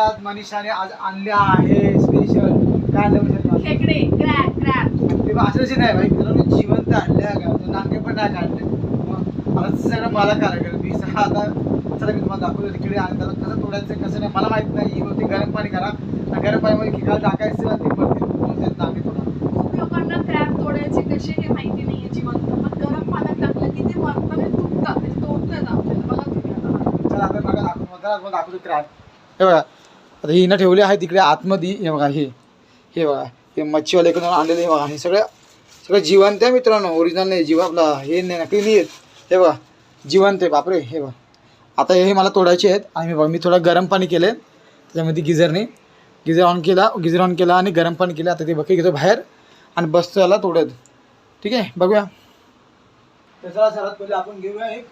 आज मनीषाने आज आणल्या आहे स्पेशल काय आणलं म्हणजे? खेकडे ते असायचे नाही भाई मित्रांनो जिवंत आणल्या का? ते नांगे पण नाही काढले मग आता सगळं मला करायला मी सहा आता चला मी तुम्हाला दाखवलं तिकडे आणि त्याला कसं तोडायचं कसं नाही मला माहीत नाही. मग ते गरम पाणी करा. गरम पाणीमध्ये खिकाला टाकायचं आणि ते पडतील. मग ते नांगे तोडा. खूप लोकांना क्रॅब तोडायचे कसे हे माहिती नाहीये जिवंत. पण गरम पाण्यात टाकलं की ते आणि तुटतात. तोडतात आपल्याला. बघा तुम्ही आता. चला आता बघा दाखवतो दाखवतो क्रॅब हे बघा. आता हिनं ठेवली आहे तिकडे आतमध्ये. हे बघा हे. हे बघा हे मच्छीवाल्याकडून आणलेले हे बघा हे सगळं सगळं जिवंत आहे मित्रांनो ओरिजिनल नाही जीव आपला हे नाही नकली नाही आहेत. हे बघा जिवंत आहे बापरे हे बघा. आता हे मला तोडायचे आहेत आणि मी बघा मी थोडं गरम पाणी केलं आहे त्याच्यामध्ये गिझरने. गिझर ऑन केला गिझर ऑन केला आणि गरम पाणी केलं. आता ते बघे घेतो बाहेर आणि बसतो याला तोडत. ठीक आहे बघूया. त्याचा सर्वात पहिले आपण घेऊया एक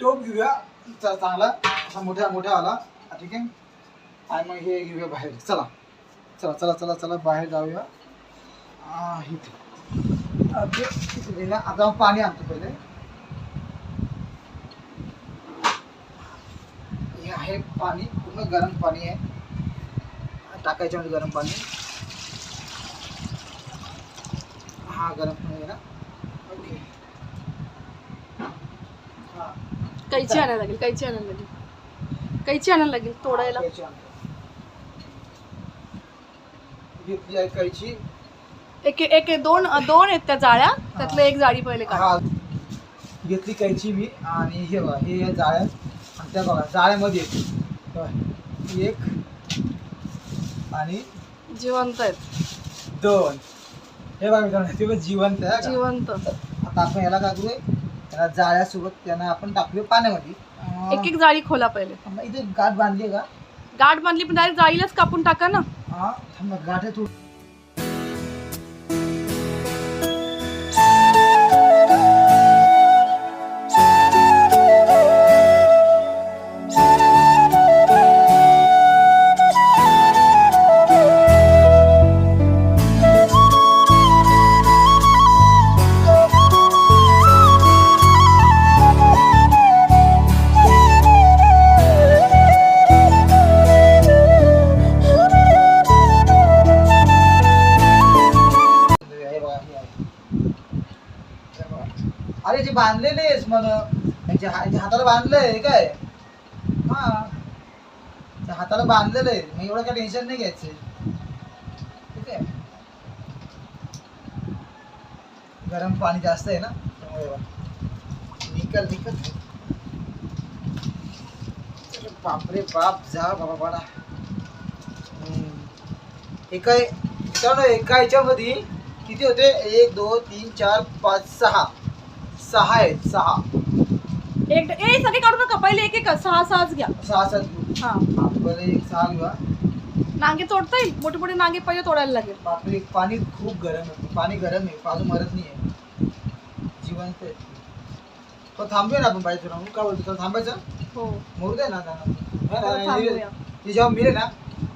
टोप घेऊया चांगला असा मोठ्या मोठ्या आला ठीक आहे? आणि मग हे घेऊया बाहेर. चला. चला चला चला चला बाहेर जाऊया. इथे. आता आपण पाणी आणतो पहिले. हे आहे पाणी. पूर्ण गरम पाणी आहे. टाकायच्या मध्ये गरम पाणी. हा गरम पाणी आहे ना. ओके. हा. कैची आणायला लागेल कैची आणायला लागेल. कैची आणायला लागेल तोडायला कैची आणतो. घेतली कैची एक एक दोन दोन आहेत त्या जाळ्या. त्यातलं एक जाळी पहिले काढ. घेतली कैची मी. आणि हे बघा हे या जाळ्या. आणि त्या बघा जाळ्यामध्ये एक. आणि जिवंत आहेत. दोन. हे बघा मित्रांनो ते जिवंत आहे? जिवंत. आता आपण याला काय करूया? त्याला जाळ्यासोबत त्यांना आपण टाकूया पाण्यामध्ये. एक एक जाळी खोला पहिले. इथे गाठ बांधली का? गाठ बांधली पण डायरेक्ट जाळीलाच कापून टाका ना. हा थांबा गाठ आहे थोडी हे अरे जे बांधलेले आहेस म्हण. म्हणजे हाताला बांधलंय हे काय? हा. हाताला बांधलेलं आहे मग एवढं काय टेन्शन नाही घ्यायचं. ठीक आहे? गरम पाणी जास्त आहे ना त्यामुळे निकल निकल. बापरे बाप जा बाबा बाडा एका मित्रांनो एका याच्यामध्ये किती होते? एक दोन तीन चार पाच सहा. सहा आहेत सहा. एक ए सगळे काढू नका. पहिले एक एक सहा सहाच घ्या. सहा सात घेऊ हा. हा, पहिले एक सहा घेऊया नांगे तोडता येईल? मोठे मोठे नांगे पहिले तोडायला लागेल. बापरे पाणी खूप गरम आहे. पाणी गरम आहे. पाणी मरत नाही आहे जिवंत आहे. तो थांबूया ना आपण पाहिजे राहून काय बोलतो? तो थांबायचं? हो. मरू दे ना हा थांबूया. ते जेव्हा मिळेल ना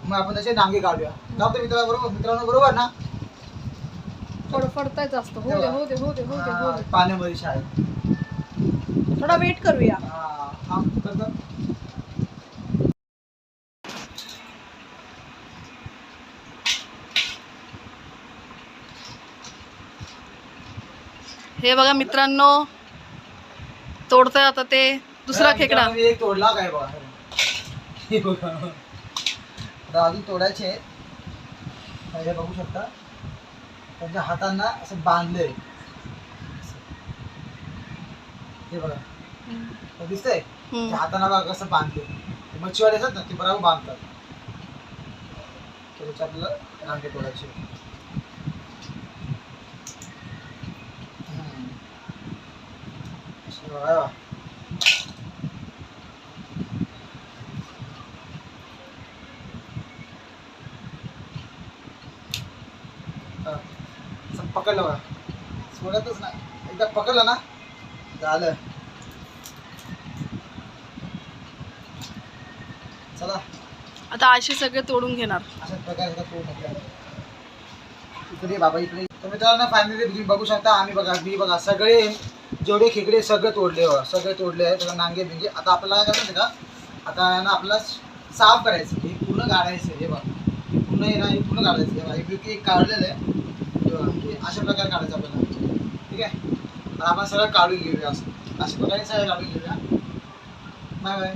मग आपण तसे डांगे काढूया. जाऊ मित्राबरोबर मित्रांनो बरोबर ना? फडफडताय जास्त हो दे हो दे हो दे हो दे हो दे. पाण्यामध्ये शाळेत. थोडा वेट करूया. हा. हे बघा मित्रांनो तोडतोय आता ते दुसरा खेकडा. मित्रांनो, एक तोडला काय बघा. हे बघा. आता अजून तोडायचे आहेत. हे बघू शकता. त्यांच्या हातांना असं बांधलंय. हे बघा. हे दिसतंय? हातांना बघा कसं बांधले मच्छीवाले असतात ना ते बरोबर बांधतात. तर त्याचे आपल्याला रांगे तोडायचे. बघा, हे बघा. हा. असं पकडलं बघा. सोडतच नाही. एकदा पकडलं ना झालं. चला. आता असे सगळे तोडून घेणार. अशाच प्रकारे आता पूर्ण करा. इकडे बाबा इकडे तर मित्रांनो फायनली तुम्ही बघू शकता आम्ही बघा मी बघा सगळे जेवढे खेकडे सगळे तोडले बघा सगळे तोडले आहेत. बघा नांगे बिंगे. आता आपल्याला काय करायचं का? आता आहे ना आपल्याला साफ करायचं हे पूर्ण काढायचं हे बघा. हे पूर्ण आहे ना हे पूर्ण काढायचं हे बघा हे एक काढलेलं आहे. अशा प्रकारे काढायचं आपल्याला ठीक आहे? तर आपण सगळं काढून घेऊया. असं अशा प्रकारे सगळं काढून घेऊया. Bye bye.